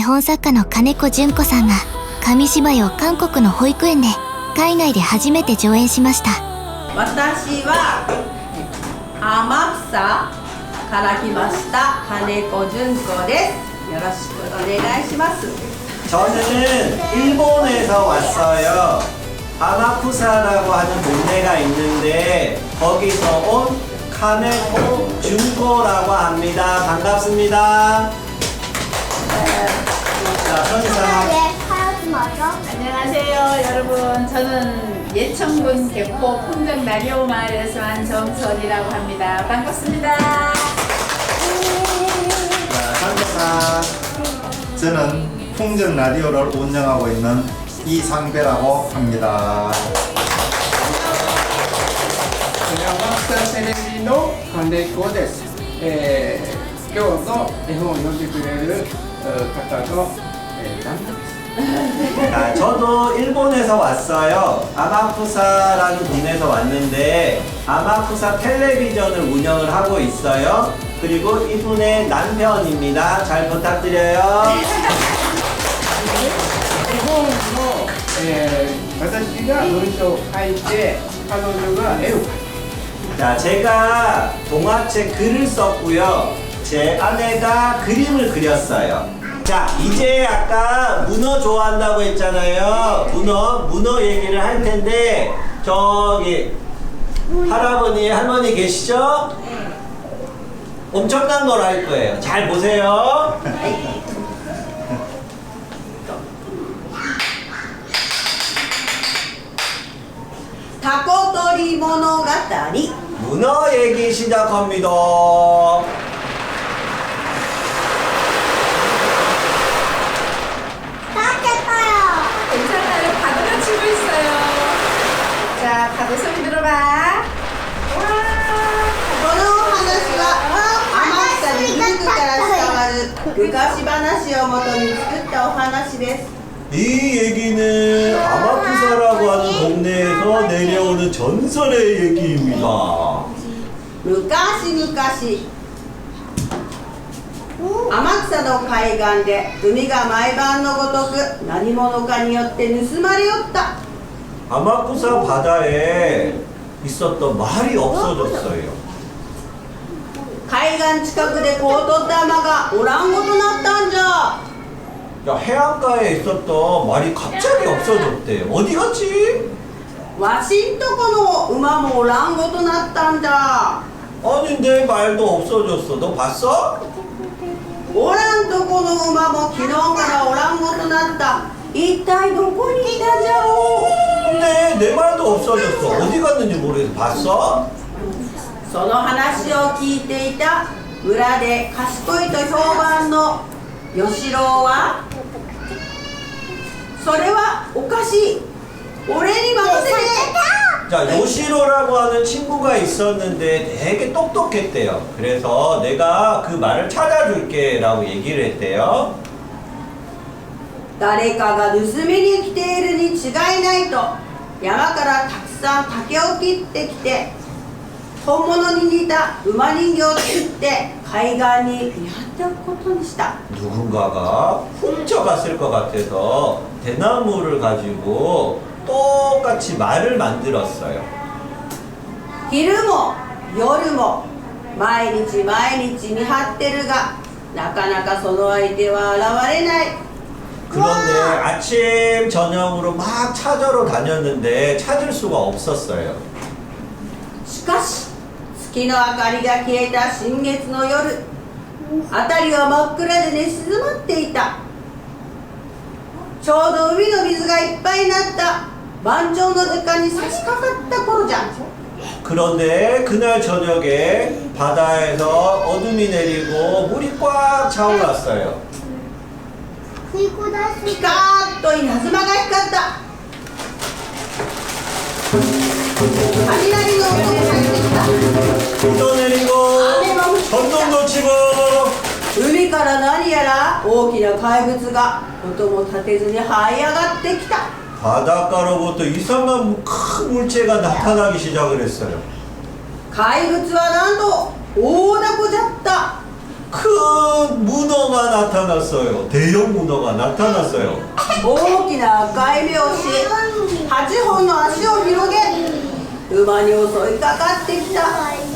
絵本作家の金子純子さんが紙芝居を韓国の保育園で海外で初めて上演しました私は天草から来ました金子純子ですよろしくお願いします 저는 일본에서 왔어요. 아마쿠사라고 하는 동네가 있는데 거기서 온 카네코 준코라고 합니다. 반갑습니다. 자, 선사. 안녕하세요 여러분 저는 예천군 개포 풍정 나리오 마을에서 한 정선이라고 합니다 반갑습니다 자, 선사. 저는 풍전 라디오를 운영하고 있는 이상배라고 합니다. 山下テレビの金子です、えー今日の絵本を読んでくれるえー方の、えー旦那です 자, 저도 일본에서 왔어요. 아마쿠사라는 군에서 왔는데 아마쿠사 텔레비전을 운영을 하고 있어요. 그리고 이분의 남편입니다. 잘 부탁드려요. 絵本の、えー私が文章を書いて彼女が絵を描いて 자, 제가 동화책 글을 썼고요. 제 아내가 그림을 그렸어요. 자, 이제 아까 문어 좋아한다고 했잖아요. 문어, 문어 얘기를 할 텐데, 저기, 할아버니, 할머니 계시죠? 엄청난 걸 할 거예요. 잘 보세요. 다코토리 문어 같다니 문어 얘기 시작합니다. 昔話をもとに作ったお話です 이 얘기는 아마쿠사라고 하는 동네에서 내려오는 전설의 얘기입니다. 昔々天草の海岸で海が毎晩のごとく何者かによって盗まれよった 아마쿠사 바다에 있었던 말이 없어졌어요. 海岸近くでこう取った馬がおらんごとなったんじゃ 야, 해안가에 있었던 말이 갑자기 없어졌대. 어디 갔지? わしんとこの馬もおらんごとなったんじゃ 아니, 내 말도 없어졌어. 너 봤어? おらんとこの馬も昨日からおらんごとなった一体どこにいたじゃろう 근데 내 말도 없어졌어. 어디 갔는지 모르겠어. 봤어? その話を聞いていた村で賢いと評判の吉郎はそれはおかしい俺に任せて 자, 요시로라고 하는 친구가 있었는데 되게 똑똑했대요. 그래서 내가 그 말을 찾아줄게 라고 얘기를 했대요. 誰かが盗みに来ているに違いないと山からたくさん竹を切ってきて 本物に似た馬人形を作って海岸に見張っておくことにした 누군가가 훔쳐갔을 것 같아서 대나무를 가지고 똑같이 말을 만들었어요. 昼も夜も毎日毎日見張ってるがなかなかその相手は現れない 그런데 아침 저녁으로 막 찾으러 다녔는데 찾을 수가 없었어요. しかし 月の明かりが消えた新月の夜辺りは真っ暗で寝静まっていたちょうど海の水がいっぱいになった万丈の時間に差し掛かった頃じゃ 그런데 그날 저녁에 바다에서 어둠이 내리고 물이 꽉 차올랐어요. ピカーッと稲妻が光った雷の音も入ってきた 비도 내리고 전동도 치고 海から何やら大きな怪物が音も立てずに這い上がってきた 바닷가로부터 이상한 큰 물체가 나타나기 시작을 했어요. 怪物はなんと大凧じゃった 큰 문어가 나타났어요. 대형 문어가 나타났어요. 大きな赤い目をし8本の足を広げ馬に襲いかかってきた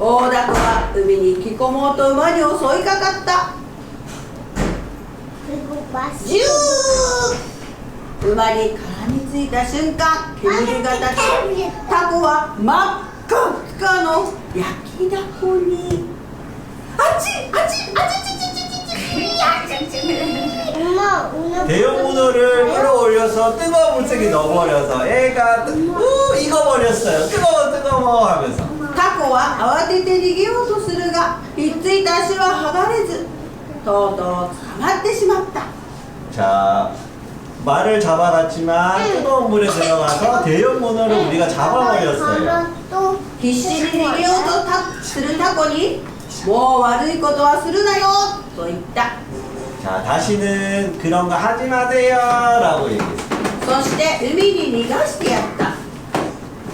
大凧は海に引き込もうと馬に襲いかかったジュー馬に絡みついた瞬間煙が立ちタコは真っ赤っかの焼きだこにあっちあっちあっちちちちちちいやちちち 대형 문어를 끌어올려서 뜨거운 물속에 넣어버려서 애가 뜨- 우 익어버렸어요. 뜨거워 뜨거워 하면서. タコは慌てて逃げようとするがひっついた足は剥がれずとうとう捕まってしまった 자 말을 잡아갔지만 뜨거운 물에 들어가서 대형 문어를 우리가 잡아버렸어요. 必死に逃げようとたするタコに「もう悪いことはするなよ」と言った 자 다시는 그런 거 하지 마세요라고 얘기했어요. そして海に逃がしてやった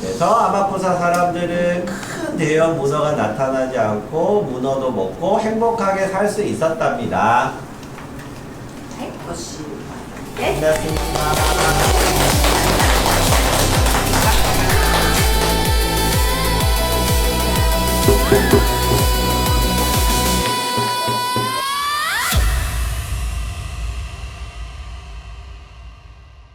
그래서 아마푸사 사람들은 큰 대형 문어가 나타나지 않고 문어도 먹고 행복하게 살 수 있었답니다. はいおしまいです 끝났습니다.